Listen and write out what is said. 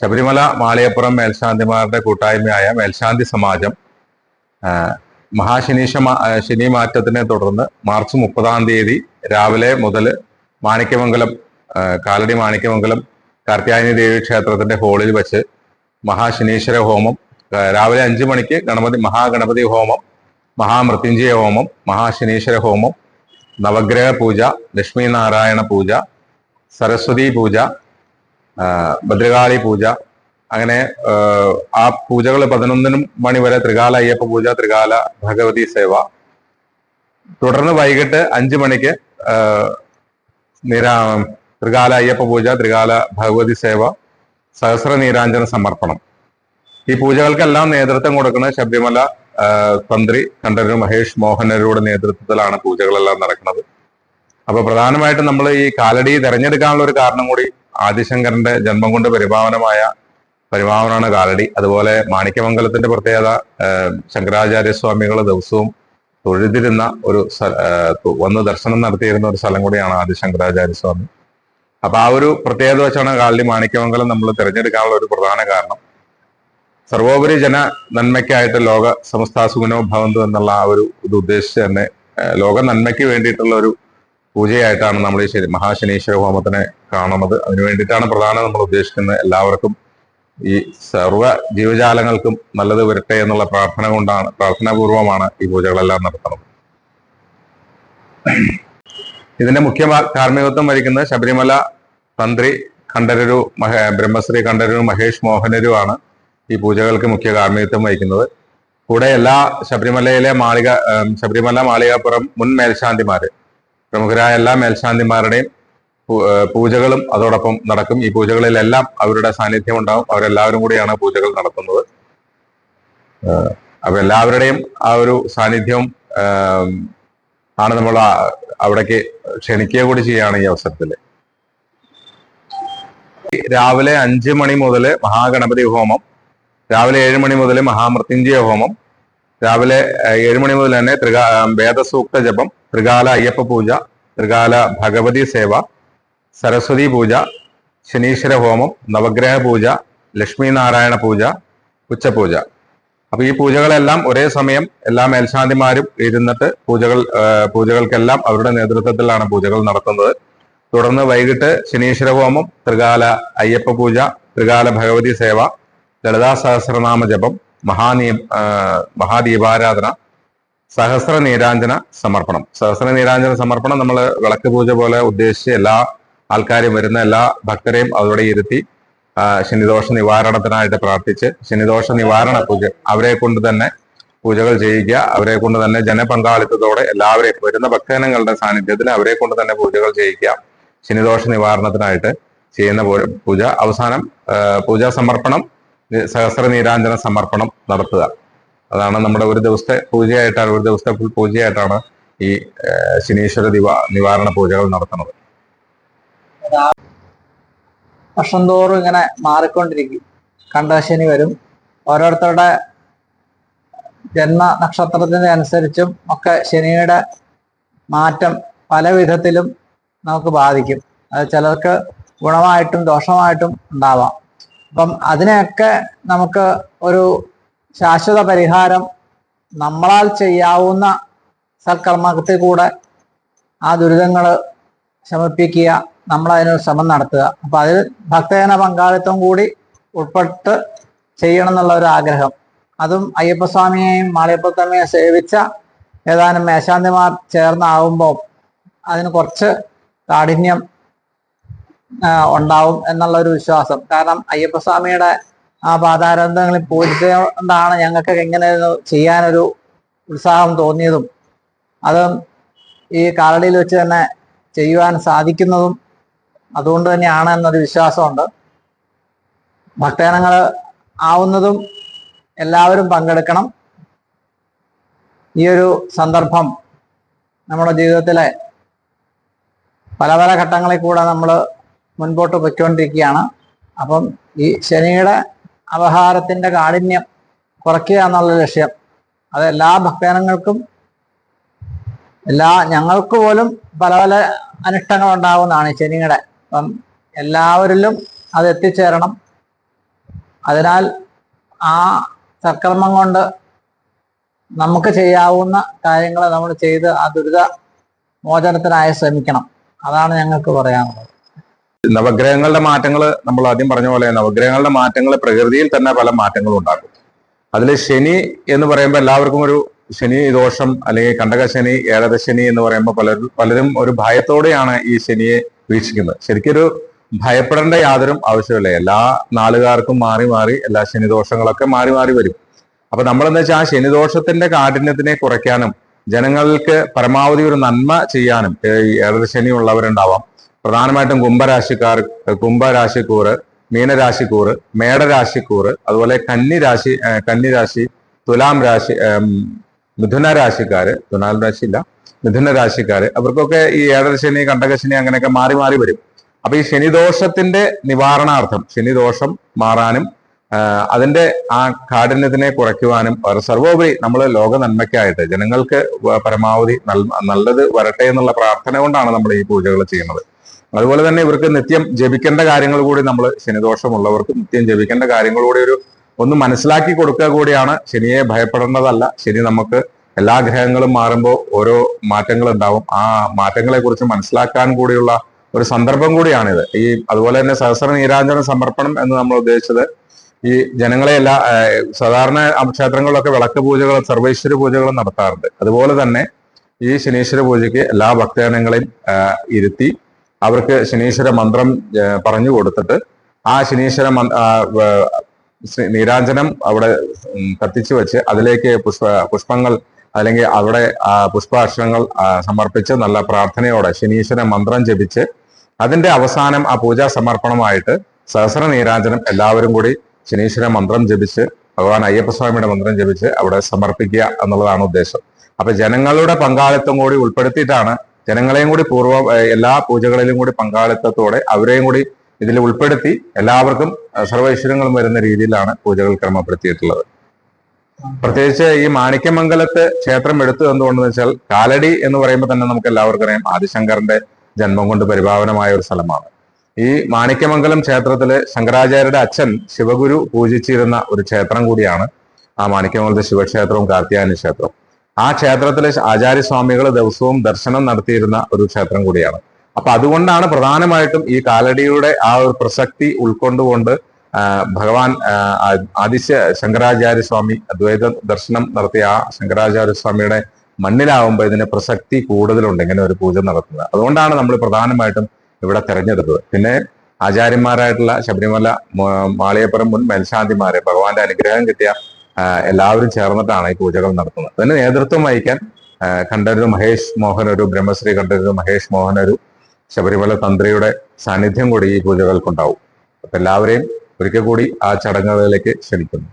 ശബരിമല മാളിയപ്പുറം മേൽശാന്തിമാരുടെ കൂട്ടായ്മയായ മേൽശാന്തി സമാജം മഹാശനീഷ ശനി മാറ്റത്തിനെ തുടർന്ന് മാർച്ച് മുപ്പതാം തീയതി രാവിലെ മുതൽ മാണിക്യമംഗലം കാലടി മാണിക്യമംഗലം കാർത്യായനി ദേവി ക്ഷേത്രത്തിന്റെ ഹോളിൽ വെച്ച് മഹാശനീശ്വര ഹോമം രാവിലെ അഞ്ചു മണിക്ക് ഗണപതി മഹാഗണപതി ഹോമം മഹാമൃത്യുഞ്ജയ ഹോമം മഹാശനീശ്വര ഹോമം നവഗ്രഹ പൂജ ലക്ഷ്മി നാരായണ പൂജ സരസ്വതി പൂജ ഭദ്രകാളി പൂജ. അങ്ങനെ ആ, പൂജകൾ പതിനൊന്നിനും മണി വരെ ത്രികാല അയ്യപ്പ പൂജ ത്രികാല ഭഗവതി സേവ. തുടർന്ന് വൈകിട്ട് അഞ്ചു മണിക്ക് നിരാ ത്രികാല അയ്യപ്പ പൂജ ത്രികാല ഭഗവതി സേവ സഹസ്ര നീരാഞ്ജന സമർപ്പണം. ഈ പൂജകൾക്കെല്ലാം നേതൃത്വം കൊടുക്കുന്നത് ശബരിമല തന്ത്രി കണ്ഠരര് മഹേഷ് മോഹനരുടെ നേതൃത്വത്തിലാണ് പൂജകളെല്ലാം നടക്കുന്നത്. അപ്പൊ പ്രധാനമായിട്ടും നമ്മൾ ഈ കാലടി തെരഞ്ഞെടുക്കാനുള്ള ഒരു കാരണം കൂടി ആദിശങ്കരന്റെ ജന്മം കൊണ്ട് പരിഭാവനമായ പരിഭാവനാണ് കാലടി. അതുപോലെ മാണിക്യമംഗലത്തിന്റെ പ്രത്യേകത ശങ്കരാചാര്യ സ്വാമികൾ ദിവസവും തൊഴുതിരുന്ന ഒരു വന്ന് ദർശനം നടത്തിയിരുന്ന ഒരു സ്ഥലം കൂടിയാണ് ആദിശങ്കരാചാര്യ സ്വാമി അപ്പൊ ആ ഒരു പ്രത്യേകത വെച്ചാണ് കാലടി മാണിക്യമംഗലം നമ്മൾ തിരഞ്ഞെടുക്കാനുള്ള ഒരു പ്രധാന കാരണം. സർവോപരി ജന നന്മയ്ക്കായിട്ട് ലോക സമസ്ത സുഖനോ ഭവന്തു എന്നുള്ള ആ ഒരു ഇത് ഉദ്ദേശിച്ച് തന്നെ ലോക നന്മയ്ക്ക് വേണ്ടിയിട്ടുള്ള ഒരു പൂജയായിട്ടാണ് നമ്മൾ ഈ മഹാശനീശ്വര ഹോമത്തിനെ കാണുന്നത്. അതിനു വേണ്ടിയിട്ടാണ് പ്രധാനം നമ്മൾ ഉദ്ദേശിക്കുന്നത് എല്ലാവർക്കും ഈ സർവ ജീവജാലങ്ങൾക്കും നല്ലത് വരട്ടെ എന്നുള്ള പ്രാർത്ഥന കൊണ്ടാണ് പ്രാർത്ഥനാപൂർവമാണ് ഈ പൂജകളെല്ലാം നടത്തുന്നത്. ഇതിന്റെ മുഖ്യ കാർമ്മികത്വം വഹിക്കുന്നത് ശബരിമല തന്ത്രി കണ്ഠരരു ബ്രഹ്മശ്രീ കണ്ഠരരു മഹേഷ് ആണ് ഈ പൂജകൾക്ക് മുഖ്യ കാർമ്മികത്വം വഹിക്കുന്നത്. കൂടെ എല്ലാ ശബരിമലയിലെ മാളിക ശബരിമല മാളികാപ്പുറം മുൻ മേൽശാന്തിമാര് പ്രമുഖരായ എല്ലാ മേൽശാന്തിമാരുടെയും പൂജകളും അതോടൊപ്പം നടക്കും. ഈ പൂജകളിലെല്ലാം അവരുടെ സാന്നിധ്യം ഉണ്ടാവും. അവരെല്ലാവരും കൂടിയാണ് പൂജകൾ നടത്തുന്നത്. അപ്പൊ എല്ലാവരുടെയും ആ ഒരു സാന്നിധ്യം ആണ് നമ്മൾ അവിടേക്ക് ക്ഷണിക്കുക കൂടി ചെയ്യുകയാണ് ഈ അവസരത്തിൽ. രാവിലെ അഞ്ച് മണി മുതൽ മഹാഗണപതി ഹോമം രാവിലെ ഏഴ് മണി മുതൽ മഹാമൃത്യുഞ്ജയ ഹോമം രാവിലെ ഏഴുമണി ഏഴ് മണി മുതൽ തന്നെ ത്രികാ വേദസൂക്ത ജപം ത്രികാല അയ്യപ്പ പൂജ ത്രികാല ഭഗവതി സേവ സരസ്വതി പൂജ ശനീശ്വര ഹോമം നവഗ്രഹ പൂജ ലക്ഷ്മി നാരായണ പൂജ ഉച്ചപൂജ അപ്പൊ ഈ പൂജകളെല്ലാം ഒരേ സമയം എല്ലാ മേൽശാന്തിമാരും ഇരുന്നിട്ട് പൂജകൾ പൂജകൾക്കെല്ലാം അവരുടെ നേതൃത്വത്തിലാണ് പൂജകൾ നടത്തുന്നത്. തുടർന്ന് വൈകിട്ട് ശനീശ്വര ഹോമം ത്രികാല അയ്യപ്പ പൂജ ത്രികാല ഭഗവതി സേവ ലളിതാ സഹസ്രനാമ ജപം മഹാനീ മഹാദീപാരാധന സഹസ്ര നീരാഞ്ജന സമർപ്പണം. സഹസ്ര നീരാഞ്ജന സമർപ്പണം നമ്മൾ വിളക്ക് പൂജ പോലെ ഉദ്ദേശിച്ച് എല്ലാ ആൾക്കാരും വരുന്ന എല്ലാ ഭക്തരെയും അതോടെ ഇരുത്തി ശനിദോഷ നിവാരണത്തിനായിട്ട് പ്രാർത്ഥിച്ച് ശനിദോഷ നിവാരണ പൂജ അവരെ കൊണ്ട് തന്നെ പൂജകൾ ചെയ്യുക അവരെ കൊണ്ട് തന്നെ ജനപങ്കാളിത്തത്തോടെ എല്ലാവരെയും വരുന്ന ഭക്തജനങ്ങളുടെ സാന്നിധ്യത്തിൽ അവരെ കൊണ്ട് തന്നെ പൂജകൾ ചെയ്യിക്കുക ശനിദോഷ നിവാരണത്തിനായിട്ട് ചെയ്യുന്ന പൂജ. അവസാനം പൂജാ സമർപ്പണം സഹസ്ര നീരാഞ്ജന സമർപ്പണം നടത്തുക. അതാണ് നമ്മുടെ ഒരു ദിവസത്തെ പൂജയായിട്ടാണ് ഒരു ദിവസത്തെ ഫുൾ പൂജയായിട്ടാണ് ഈ ശനീശ്വര ദിവാ നിവാരണ പൂജകൾ നടത്തുന്നത്. വർഷം തോറും ഇങ്ങനെ മാറിക്കൊണ്ടിരിക്കും. കണ്ടശനി വരും. ഓരോരുത്തരുടെ ജന്മ നക്ഷത്രത്തിന് അനുസരിച്ചും ഒക്കെ ശനിയുടെ മാറ്റം പല വിധത്തിലും നമുക്ക് ബാധിക്കും. അത് ചിലർക്ക് ഗുണമായിട്ടും ദോഷമായിട്ടും ഉണ്ടാവാം. അപ്പം അതിനെയൊക്കെ നമുക്ക് ഒരു ശാശ്വത പരിഹാരം നമ്മളാൽ ചെയ്യാവുന്ന സൽക്കർമ്മത്തിൽ കൂടെ ആ ദുരിതങ്ങൾ ശമിപ്പിക്കുക നമ്മളതിനൊരു ശ്രമം നടത്തുക. അപ്പൊ അതിൽ ഭക്തജന പങ്കാളിത്തം കൂടി ഉൾപ്പെട്ട് ചെയ്യണം എന്നുള്ള ഒരു ആഗ്രഹം. അതും അയ്യപ്പസ്വാമിയെയും മാളിയപ്പത്തമ്മയെ സേവിച്ച ഏതാനും മേശാന്തിമാർ ചേർന്നാവുമ്പോൾ അതിന് കുറച്ച് കാഠിന്യം ഉണ്ടാവും എന്നുള്ള ഒരു വിശ്വാസം. കാരണം അയ്യപ്പസ്വാമിയുടെ ആ പാതാരന്ധങ്ങളിൽ പൂജിച്ചുകൊണ്ടാണ് ഞങ്ങൾക്ക് ഇങ്ങനെ ചെയ്യാനൊരു ഉത്സാഹം തോന്നിയതും. അത് ഈ കാലടിയിൽ വെച്ച് തന്നെ ചെയ്യുവാൻ സാധിക്കുന്നതും അതുകൊണ്ട് തന്നെയാണ് എന്നൊരു വിശ്വാസമുണ്ട്. ഭക്തജനങ്ങൾ ആവുന്നതും എല്ലാവരും പങ്കെടുക്കണം. ഈ ഒരു സന്ദർഭം നമ്മുടെ ജീവിതത്തിലെ പല പല ഘട്ടങ്ങളിൽ കൂടെ നമ്മൾ മുൻപോട്ട് പൊയ്ക്കൊണ്ടിരിക്കുകയാണ്. അപ്പം ഈ ശനിയുടെ അപഹാരത്തിന്റെ കാഠിന്യം കുറയ്ക്കുക എന്നുള്ള ലക്ഷ്യം. അത് എല്ലാ ഭക്തജനങ്ങൾക്കും എല്ലാ ഞങ്ങൾക്ക് പോലും പല പല അനിഷ്ടങ്ങൾ ഉണ്ടാകുന്നതാണ് ശനിയുടെ. അപ്പം എല്ലാവരിലും അത് എത്തിച്ചേരണം. അതിനാൽ ആ സൽക്കർമ്മം കൊണ്ട് നമുക്ക് ചെയ്യാവുന്ന കാര്യങ്ങൾ നമ്മൾ ചെയ്ത് ആ ദുരിത മോചനത്തിനായി ശ്രമിക്കണം. അതാണ് ഞങ്ങൾക്ക് പറയാനുള്ളത്. നവഗ്രഹങ്ങളുടെ മാറ്റങ്ങൾ നമ്മൾ ആദ്യം പറഞ്ഞ പോലെ നവഗ്രഹങ്ങളുടെ മാറ്റങ്ങൾ പ്രകൃതിയിൽ തന്നെ പല മാറ്റങ്ങളും ഉണ്ടാക്കും. അതിൽ ശനി എന്ന് പറയുമ്പോൾ എല്ലാവർക്കും ഒരു ശനി ദോഷം അല്ലെങ്കിൽ കണ്ടക കണ്ടകശനി ഏകദശനി എന്ന് പറയുമ്പോൾ പലരും പലരും ഒരു ഭയത്തോടെയാണ് ഈ ശനിയെ വീക്ഷിക്കുന്നത്. ശരിക്കൊരു ഭയപ്പെടേണ്ട യാതൊരു ആവശ്യമില്ല. എല്ലാ നാളുകാർക്കും മാറി മാറി എല്ലാ ശനിദോഷങ്ങളൊക്കെ മാറി മാറി വരും. അപ്പൊ നമ്മളെന്ന് വെച്ചാൽ ആ ശനിദോഷത്തിന്റെ കാഠിന്യത്തിനെ കുറയ്ക്കാനും ജനങ്ങൾക്ക് പരമാവധി ഒരു നന്മ ചെയ്യാനും ഏഴരശനി ഉള്ളവരുണ്ടാവാം. പ്രധാനമായിട്ടും കുംഭരാശിക്കാർ കുംഭരാശിക്കൂറ് മീനരാശിക്കൂറ് മേടരാശിക്കൂറ് അതുപോലെ കന്നിരാശി കന്നിരാശി തുലാം രാശി മിഥുന രാശിക്കാര് തുലാം രാശി ഇല്ല മിഥുന രാശിക്കാര് അവർക്കൊക്കെ ഈ ഏഴരശനി കണ്ടകശനി അങ്ങനെയൊക്കെ മാറി മാറി വരും. അപ്പൊ ഈ ശനിദോഷത്തിന്റെ നിവാരണാർത്ഥം ശനിദോഷം മാറാനും അതിന്റെ ആ കാഠിന്യത്തിനെ കുറയ്ക്കുവാനും അവർ സർവോപരി നമ്മൾ ലോക നന്മയ്ക്കായിട്ട് ജനങ്ങൾക്ക് പരമാവധി നല്ലത് വരട്ടെ എന്നുള്ള പ്രാർത്ഥന കൊണ്ടാണ് നമ്മൾ ഈ പൂജകൾ ചെയ്യുന്നത്. അതുപോലെ തന്നെ ഇവർക്ക് നിത്യം ജപിക്കേണ്ട കാര്യങ്ങൾ കൂടി നമ്മൾ ശനിദോഷമുള്ളവർക്ക് നിത്യം ജപിക്കേണ്ട കാര്യങ്ങൾ കൂടി ഒരു ഒന്ന് മനസ്സിലാക്കി കൊടുക്കുക കൂടിയാണ്. ശനിയെ ഭയപ്പെടേണ്ടതല്ല. ശനി നമുക്ക് എല്ലാ ഗ്രഹങ്ങളും മാറുമ്പോൾ ഓരോ മാറ്റങ്ങൾ ഉണ്ടാവും ആ മാറ്റങ്ങളെ കുറിച്ച് മനസ്സിലാക്കാൻ കൂടിയുള്ള ഒരു സന്ദർഭം കൂടിയാണിത്. ഈ അതുപോലെ തന്നെ സഹസ്ര നീരാഞ്ജന സമർപ്പണം എന്ന് നമ്മൾ ഉദ്ദേശിച്ചത്. ഈ ജനങ്ങളെ എല്ലാ സാധാരണ ക്ഷേത്രങ്ങളിലൊക്കെ വിളക്ക് പൂജകളും സർവേശ്വര പൂജകളും നടത്താറുണ്ട്. അതുപോലെ തന്നെ ഈ ശനീശ്വര പൂജയ്ക്ക് എല്ലാ ഭക്തജനങ്ങളെയും ഇരുത്തി അവർക്ക് ശനീശ്വര മന്ത്രം പറഞ്ഞു കൊടുത്തിട്ട് ആ ശനീശ്വര നീരാഞ്ജനം അവിടെ കത്തിച്ചു വെച്ച് അതിലേക്ക് പുഷ്പ പുഷ്പങ്ങൾ അല്ലെങ്കിൽ അവിടെ പുഷ്പാക്ഷരങ്ങൾ സമർപ്പിച്ച് നല്ല പ്രാർത്ഥനയോടെ ശനീശ്വര മന്ത്രം ജപിച്ച് അതിന്റെ അവസാനം ആ പൂജാ സമർപ്പണമായിട്ട് സഹസ്ര നീരാഞ്ജനം എല്ലാവരും കൂടി ശനീശ്വര മന്ത്രം ജപിച്ച് ഭഗവാൻ അയ്യപ്പസ്വാമിയുടെ മന്ത്രം ജപിച്ച് അവിടെ സമർപ്പിക്കുക എന്നുള്ളതാണ് ഉദ്ദേശം. അപ്പൊ ജനങ്ങളുടെ പങ്കാളിത്തം കൂടി ഉൾപ്പെടുത്തിയിട്ടാണ് ജനങ്ങളെയും കൂടി പൂർവ എല്ലാ പൂജകളിലും കൂടി പങ്കാളിത്തത്തോടെ അവരെയും കൂടി ഇതിൽ ഉൾപ്പെടുത്തി എല്ലാവർക്കും സർവൈശ്വര്യങ്ങളും വരുന്ന രീതിയിലാണ് പൂജകൾ ക്രമപ്പെടുത്തിയിട്ടുള്ളത്. പ്രത്യേകിച്ച് ഈ മാണിക്യമംഗലത്തെ ക്ഷേത്രം എടുത്തു എന്തുകൊണ്ടെന്ന് വെച്ചാൽ കാലടി എന്ന് പറയുമ്പോൾ തന്നെ നമുക്ക് എല്ലാവർക്കും അറിയാം ആദിശങ്കറിന്റെ ജന്മം കൊണ്ട് പരിഭാവനമായ ഒരു സ്ഥലമാണ്. ഈ മാണിക്യമംഗലം ക്ഷേത്രത്തിൽ ശങ്കരാചാര്യരുടെ അച്ഛൻ ശിവഗുരു പൂജിച്ചിരുന്ന ഒരു ക്ഷേത്രം കൂടിയാണ് ആ മാണിക്യമംഗലത്തെ ശിവക്ഷേത്രവും കാർത്തിയാനി ക്ഷേത്രവും. ആ ക്ഷേത്രത്തിലെ ആചാര്യസ്വാമികൾ ദിവസവും ദർശനം നടത്തിയിരുന്ന ഒരു ക്ഷേത്രം കൂടിയാണ്. അപ്പൊ അതുകൊണ്ടാണ് പ്രധാനമായിട്ടും ഈ കാലടിയുടെ ആ ഒരു പ്രസക്തി ഉൾക്കൊണ്ടുകൊണ്ട് ഭഗവാൻ ആദിശ്യ ശങ്കരാചാര്യ സ്വാമി അദ്വൈത ദർശനം നടത്തിയ ആ ശങ്കരാചാര്യ സ്വാമിയുടെ മണ്ണിലാവുമ്പോൾ ഇതിന് പ്രസക്തി കൂടുതലുണ്ട് ഇങ്ങനെ ഒരു പൂജ നടത്തുന്നത്. അതുകൊണ്ടാണ് നമ്മൾ പ്രധാനമായിട്ടും ഇവിടെ തെരഞ്ഞെടുത്തത്. പിന്നെ ആചാര്യന്മാരായിട്ടുള്ള ശബരിമല മാളിയപ്പുറം മുൻ മേൽശാന്തിമാരെ ഭഗവാന്റെ അനുഗ്രഹം കിട്ടിയ എല്ലാവരും ചേർന്നിട്ടാണ് ഈ പൂജകൾ നടത്തുന്നത്. അതിന് നേതൃത്വം വഹിക്കാൻ ആ, മഹേഷ് മോഹൻ ഒരു ബ്രഹ്മശ്രീ കണ്ഠരര് മഹേഷ് മോഹൻ ഒരു ശബരിമല തന്ത്രിയുടെ സാന്നിധ്യം കൂടി ഈ പൂജകൾക്കുണ്ടാവും. അപ്പൊ എല്ലാവരെയും ഒരിക്കൽ കൂടി ആ ചടങ്ങുകളിലേക്ക് ക്ഷണിക്കുന്നു.